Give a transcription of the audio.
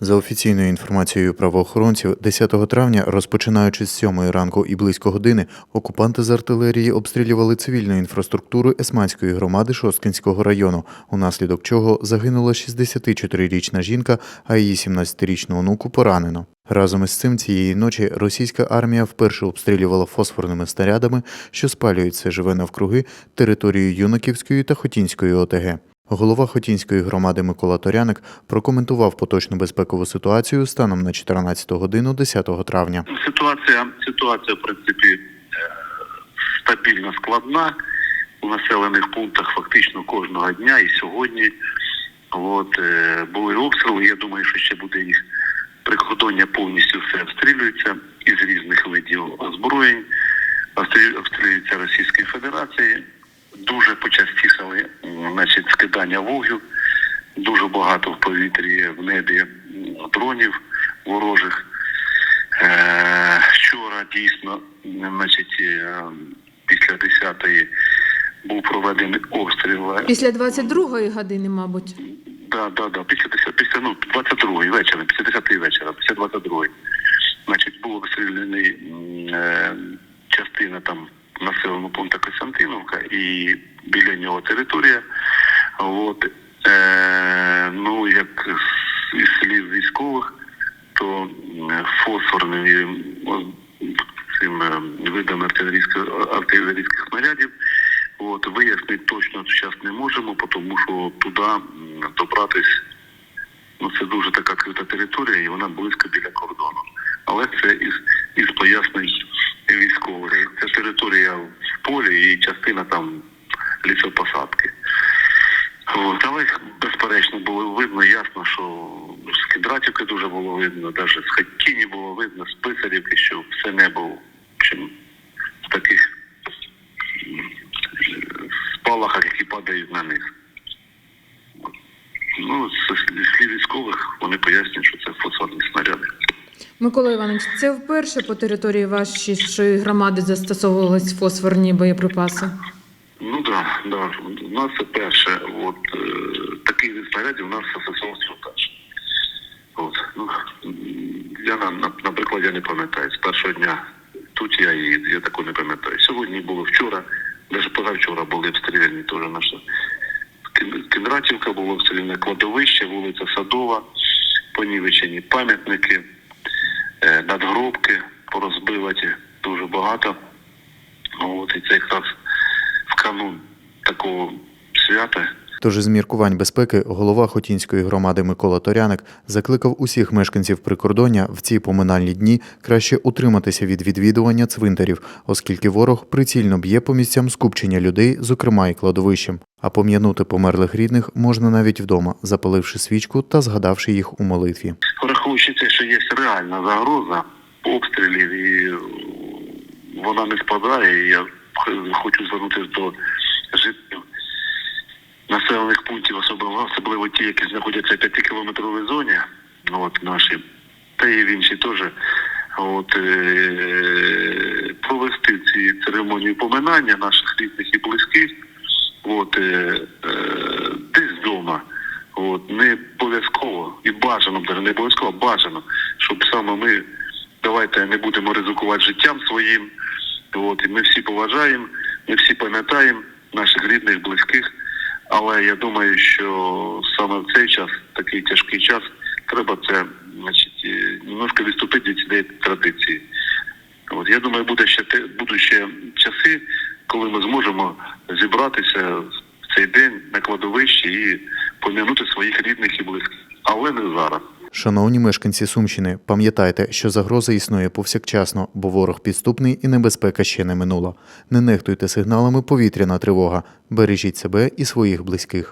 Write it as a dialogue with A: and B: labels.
A: За офіційною інформацією правоохоронців, 10 травня, розпочинаючи з 7 ранку і близько години, окупанти з артилерії обстрілювали цивільну інфраструктуру Есманської громади Шосткинського району, унаслідок чого загинула 64-річна жінка, а її 17-річну онуку поранено. Разом із цим цієї ночі російська армія вперше обстрілювала фосфорними снарядами, що спалюють все живе навкруги територію Юнаківської та Хотінської ОТГ. Голова Хотінської громади Микола Торяник прокоментував поточну безпекову ситуацію станом на 14 годину 10 травня.
B: Ситуація, ситуація, в принципі, е, стабільно складна у населених пунктах фактично кожного дня і сьогодні. От, е, були обстріли, я думаю, що ще буде їх. Прикордоння повністю все обстрілюється із різних видів озброєнь, обстрілю- обстрілюється Російської Федерації. Дуже почастішали значить, скидання вогню, дуже багато в повітрі в небі дронів ворожих. Е, Вчора дійсно, значить, е, після 10-ї був проведений обстріл. е,
C: Після 22-ї години, мабуть.
B: Да, да, да. Після 10, після ну 22-ї вечора, після 10-ї вечора, після 22-ї. Значить, був обстріляний м, е, частина там населеного пункту Костянтиновка і біля нього територія. От, е, ну, як із слів військових, то м, фосфорними цим е, видами артилерійських артилерійських снарядів. От вияснити точно зараз не можемо, тому що туди добратись ну це дуже така відкрита територія, і вона близько біля кордону. Але це із, із пояснень військових. Це територія в полі і частина там лісопосадки. От, але безперечно було видно, ясно, що з Кіндратівки дуже було видно, навіть з Хатіні було видно, з Писарівки, що все небо общем, в таких спалахах, які падають на них. Ну, слів військових вони пояснюють, що це фосфорні снаряди.
C: Микола Іванович, це вперше по території вашої громади застосовувались фосфорні боєприпаси.
B: Ну да, да. У нас це перше. От е, такий снарядів у нас застосовувався вперше. От. Ну, я на, на, наприклад, я не пам'ятаю. З першого дня тут я і я такого не пам'ятаю. Сьогодні було вчора, навіть позавчора були обстріляні теж наша Кін- Кіндратівка, було обстріляне кладовище, вулиця Садова, понівечені пам'ятники, надгробки порозбиваті дуже багато. От, і це якраз в канун такого свята.
A: Тож із міркувань безпеки голова Хотінської громади Микола Торяник закликав усіх мешканців прикордоння в ці поминальні дні краще утриматися від відвідування цвинтарів, оскільки ворог прицільно б'є по місцям скупчення людей, зокрема і кладовищем. А пом'янути померлих рідних можна навіть вдома, запаливши свічку та згадавши їх у молитві.
B: Те, що є реальна загроза обстрілів і вона не спадає, і я хочу звернутися до жителів населених пунктів, особливо, особливо ті, які знаходяться в 5-кілометровій зоні, ну, от наші, та і інші теж. От, е- провести ці церемонії поминання наших рідних і близьких, от, е- е- десь вдома. От, не бажано, не обов'язково, бажано, щоб саме ми давайте не будемо ризикувати життям своїм. От, і ми всі поважаємо, ми всі пам'ятаємо наших рідних, близьких. Але я думаю, що саме в цей час, такий тяжкий час, треба це, значить, е, немножко відступити від цієї традиції. От я думаю, буде ще те, будуть ще часи, коли ми зможемо зібратися в цей день на кладовищі і пом'янути своїх рідних і близьких, але не зараз.
A: Шановні мешканці Сумщини, пам'ятайте, що загроза існує повсякчасно, бо ворог підступний і небезпека ще не минула. Не нехтуйте сигналами повітряна тривога. Бережіть себе і своїх близьких.